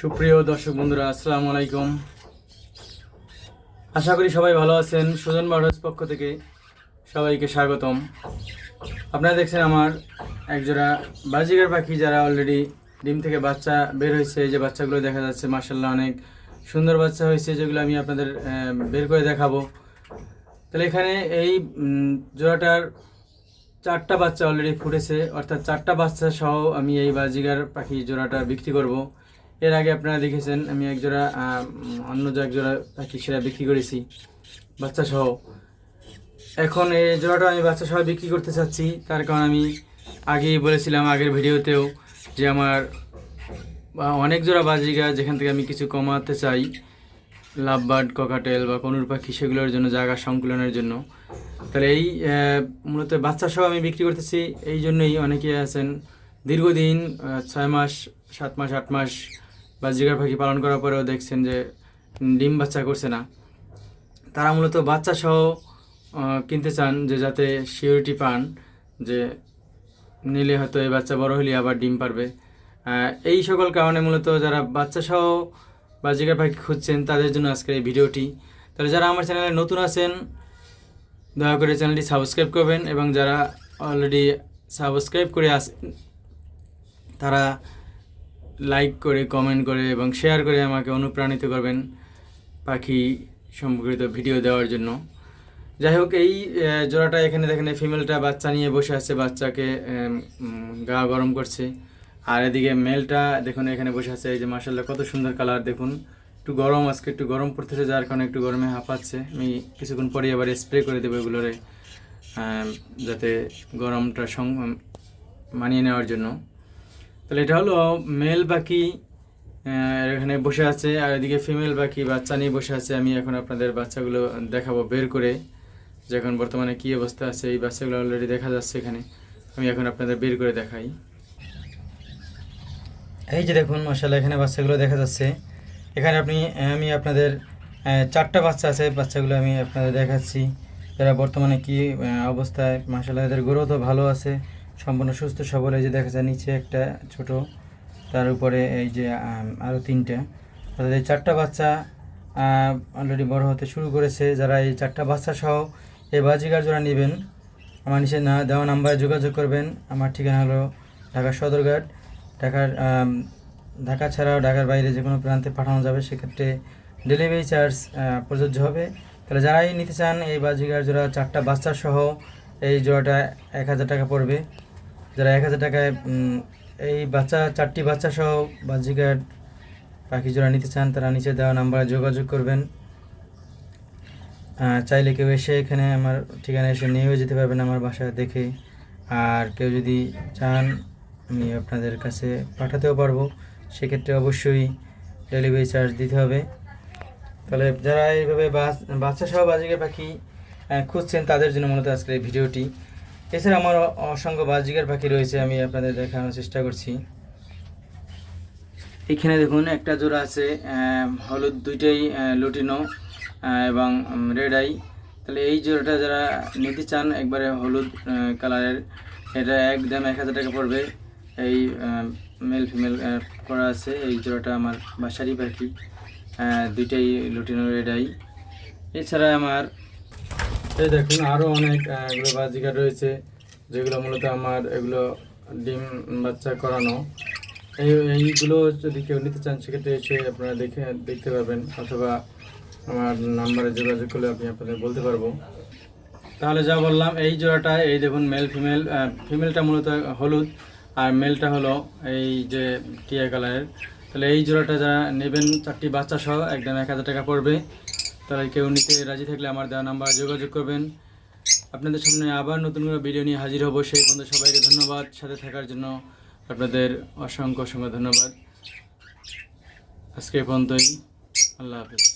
সুপ্রিয় দর্শক বন্ধুরা, আসসালামু আলাইকুম। আশা করি সবাই ভালো আছেন। সুজন বার্ডস পক্ষ থেকে সবাইকে স্বাগতম। আপনারা দেখছেন আমার একজোড়া বাজিগার পাখি যারা অলরেডি ডিম থেকে বাচ্চা বের হয়েছে। যে বাচ্চাগুলো দেখা যাচ্ছে মার্শাল্লাহ অনেক সুন্দর বাচ্চা হয়েছে, যেগুলো আমি আপনাদের বের করে দেখাবো। তাহলে এখানে এই জোড়াটার চারটা বাচ্চা অলরেডি ফুটেছে। অর্থাৎ চারটা বাচ্চা সহ আমি এই বাজিগার পাখি জোড়াটা বিক্রি করব। এর আগে আপনারা দেখেছেন, আমি এক জোড়া অন্য যে এক জোড়া পাখি সেটা বিক্রি করেছি, বাচ্চা সহ। এখন এই জোড়াটা আমি বাচ্চা সহ বিক্রি করতে চাচ্ছি, তার কারণ আমি আগেই বলেছিলাম আগের ভিডিওতেও যে আমার অনেক জোড়া বাজিগা যেখান থেকে আমি কিছু কমাতে চাই, লাভবার্ড, ককাটেল বা কনুর পাখি, সেগুলোর জন্য, জায়গা সংকুলনের জন্য। তাহলে এই মূলত বাচ্চা সহ আমি বিক্রি করতেছি, এই জন্যই অনেকে আছেন, দীর্ঘদিন ছয় মাস, সাত মাস, আট মাস বাজিগার পাখি পালন করার পরেও দেখছেন যে ডিম বাচ্চা করছে না। তারা মূলত বাচ্চা সহ কিনতে চান যে যাতে সিওরিটি পান যে নিলে হয়তো এই বাচ্চা বড় হলে আবার ডিম পারবে। এই সকল কারণে মূলত যারা বাচ্চা সহ বা জিগার পাখি খুঁজছেন, তাদের জন্য আজকের এই ভিডিওটি। তাহলে যারা আমার চ্যানেলে নতুন আছেন, দয়া করে চ্যানেলটি সাবস্ক্রাইব করবেন এবং যারা অলরেডি সাবস্ক্রাইব করে আসেন তারা লাইক করে কমেন্ট করে এবং শেয়ার করে আমাকে অনুপ্রাণিত করবেন পাখি সম্পর্কিত ভিডিও দেওয়ার জন্য। যাই হোক, এই জোড়াটা এখানে দেখেন ফিমেলটা বাচ্চা নিয়ে বসে আছে, বাচ্চাকে গা গরম করছে। আর এদিকে মেলটা দেখুন, এখানে বসে আছে, এই যে মার্শাল্লাহ কত সুন্দর কালার দেখুন। একটু গরম, আজকে একটু গরম পড়তেছে, যার কারণে একটু গরমে হাঁপাচ্ছে। আমি কিছুক্ষণ পরে আবার স্প্রে করে দেবো এগুলোরে যাতে গরমটা সং, মানিয়ে নেওয়ার জন্য। তাহলে এটা হলো মেল পাখি এখানে বসে আছে। আর এদিকে ফিমেল পাখি, বাচ্চা নিয়ে বসে আছে। আমি এখন আপনাদের বাচ্চাগুলো দেখাবো বের করে। যে এখন বর্তমানে কী অবস্থা আছে, এই বাচ্চাগুলো অলরেডি দেখা যাচ্ছে এখানে। আমি এখন আপনাদের বের করে দেখাই। এই যে দেখুন মশালা এখানে বাচ্চাগুলো দেখা যাচ্ছে। এখানে আপনি, আমি আপনাদের চারটা বাচ্চা আছে, বাচ্চাগুলো আমি আপনাদের দেখাচ্ছি। যারা বর্তমানে কি অবস্থায় মাসাল্লাহ এদের গ্রোথও ভালো আছে। সম্পূর্ণ সুস্থ, সবল এই যে দেখা যায় নিচে একটা ছোট, তার উপরে এই যে আরও আরও তিনটা। অর্থাৎ এই চারটা বাচ্চা অলরেডি বড় হতে শুরু করেছে। যারা এই চারটা বাচ্চা সহ এই বাজিগার জোড়া নেবেন, আমার নিচে না, দেওয়া নাম্বারে যোগাযোগ করবেন। আমার ঠিকানা হলো ঢাকা সদরঘাট। ঢাকার ঢাকা ছাড়াও ঢাকার বাইরে যে কোনো প্রান্তে পাঠানো যাবে, সেক্ষেত্রে ডেলিভারি চার্জ প্রযোজ্য হবে। তাহলে যারাই নিতে চান, এই বাজিগার জোড়া চারটা বাচ্চা সহ এই জোড়াটা এক হাজার টাকা পড়বে। যারা এক হাজার টাকায় এই বাচ্চা, চারটি বাচ্চা সহ বাজিগার পাখি জোড়া নিতে চান, তারা নিচে দেওয়া নাম্বারে যোগাযোগ করবেন। চাইলে কেউ এসে এখানে আমার ঠিকানা এসে নিয়েও যেতে পারবেন আমার বাসায় দেখে। আর কেউ যদি চান, আমি আপনাদের কাছে পাঠাতেও পারব। সেক্ষেত্রে অবশ্যই ডেলিভারি চার্জ দিতে হবে। তাহলে যারা এইভাবে বাচ- বাচ্চা সহ বাজিকার পাখি খুঁজছেন, তাদের জন্য মূলত আজকের এই ভিডিওটি। এছাড়া আমার অসংখ্য বাজিকার পাখি রয়েছে, আমি আপনাদের দেখানোর চেষ্টা করছি। এখানে দেখুন, একটা জোড়া আছে হলুদ, দুইটাই লুটিনো এবং রেড আই তাহলে এই জোড়াটা যারা নিতে চান, একবারে হলুদ কালারের, এটা একদম এক হাজার টাকা পড়বে। এই মেল ফিমেল করা আছে, এই জোড়াটা আমার বাসারি পাখি দুইটাই লুটিনো রেড আই এছাড়া আমার এই দেখুন আরও অনেক এগুলো বাজিকার রয়েছে, যেগুলো মূলত আমার এগুলো ডিম বাচ্চা করানো। এই, এইগুলো যদি কেউ নিতে চান, সেক্ষেত্রে এসে আপনারা দেখে, দেখতে পারবেন, অথবা আমার নাম্বারে যোগাযোগ করলে আমি আপনাদের বলতে পারব। তাহলে যা বললাম, এই জোড়াটা, এই দেখুন মেল ফিমেল ফিমেলটা মূলত হলুদ, আর মেলটা হলো এই যে টিয়া কালারের। তাহলে এই জোড়াটা যারা নেবেন, চারটি বাচ্চা সহ, একদম এক হাজার টাকা পড়বে। তাহলে কেউ নিতে রাজি থাকলে আমার দেওয়া নাম্বার যোগাযোগ করবেন। আপনাদের সামনে আবার নতুন করে ভিডিও নিয়ে হাজির হব। সেই পর্যন্ত সবাইকে ধন্যবাদ। সাথে থাকার জন্য আপনাদের অসংখ্য অসংখ্য ধন্যবাদ। আজকে পর্যন্তই। আল্লাহ হাফিজ।